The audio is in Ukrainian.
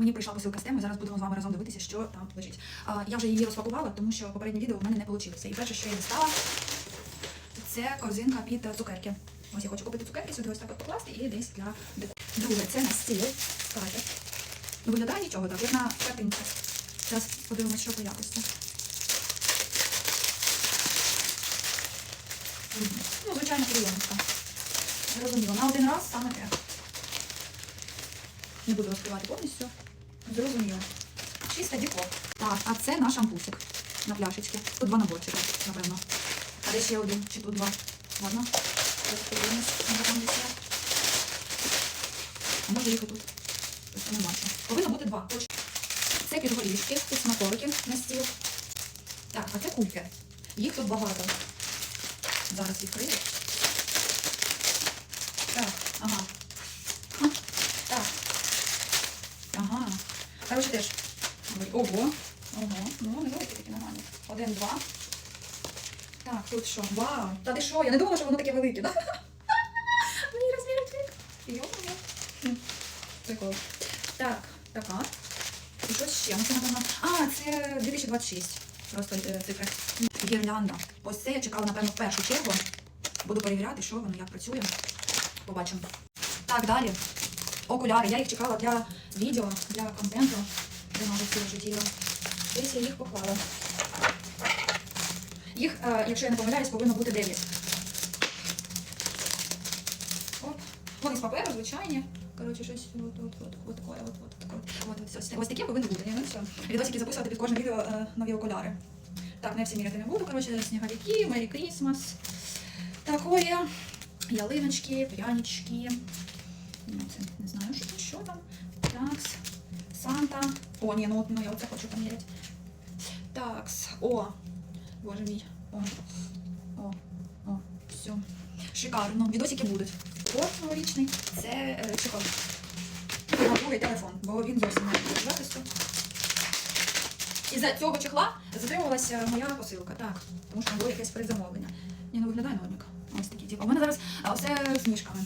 Мені прийшла посилка з теми. Зараз будемо з вами разом дивитися, що там лежить. Я вже її розпакувала, тому що попереднє відео в мене не вийшло. І перше, що я дістала, це корзинка під цукерки. Ось я хочу купити цукерки, сюди ось так покласти і десь для декору. Друге, це настіл. Скатерть. Ну, виглядає нічого так, як на картинці. Зараз подивимось, що по якості. Ну, звичайно, клейонка. Зрозуміло. На один раз саме те. Не буду розкривати повністю. Зрозуміло. Чисте діко. Так, а це наш шампусик на пляшечки. Тут два наборчика, напевно. А де ще один? Чи тут два? Ладно. А може їх тут? Просто не бачу. Повинно бути два. Це під горішки, тут смаколики на стіл. Так, а це кульки. Їх тут багато. Зараз відкрию. Так, ага. Ха, Так. Ага. Коротше, теж. Ого. Ого. Ну, невеликі такі нормальні. Один, два. Так, тут що? Вау! Та ти що? Я не думала, що воно таке велике, да? Мені розмір відвік. Йо-моє. Прикол. Так, така. І щось ще. Ну, це, напевно... А, це 2026. Просто е, цифри. Гірлянда. Ось це я чекала, напевно, в першу чергу. Буду перевіряти, що воно, як працює. Побачимо. Так, далі. Окуляри. Я їх чекала для відео, для контенту. Мабуть все житті. Десь я їх поклала. Їх, е, якщо я не помиляюсь, повинно бути 9. Оп. Вони з паперу, звичайні. Коротше, щось от, от, от, от, таке, от, от, таке. От, ось, ось такі бути. Ну, все. Відосики записувати під кожне відео е, нові окуляри. Так, не всі міряти не буду. Коротше, сніговики, Мері Крісмас. Такое. Ялиночки, прянички. Ну, це не знаю, що, що там. Такс. Санта. О, ні, ну, ну я оце хочу поміряти. Такс. О, боже мій. О. О. О. Все. Шикарно. Відосики будуть. Торт новорічний. Це е, чехол. На другий телефон, бо він зовсім не буде захисту. І за цього чехла затримувалася моя посилка. Так, тому що було якесь перезамовлення. Ні, ну виглядає нормік. Ось такі, типу. У мене зараз а, все з ніжками.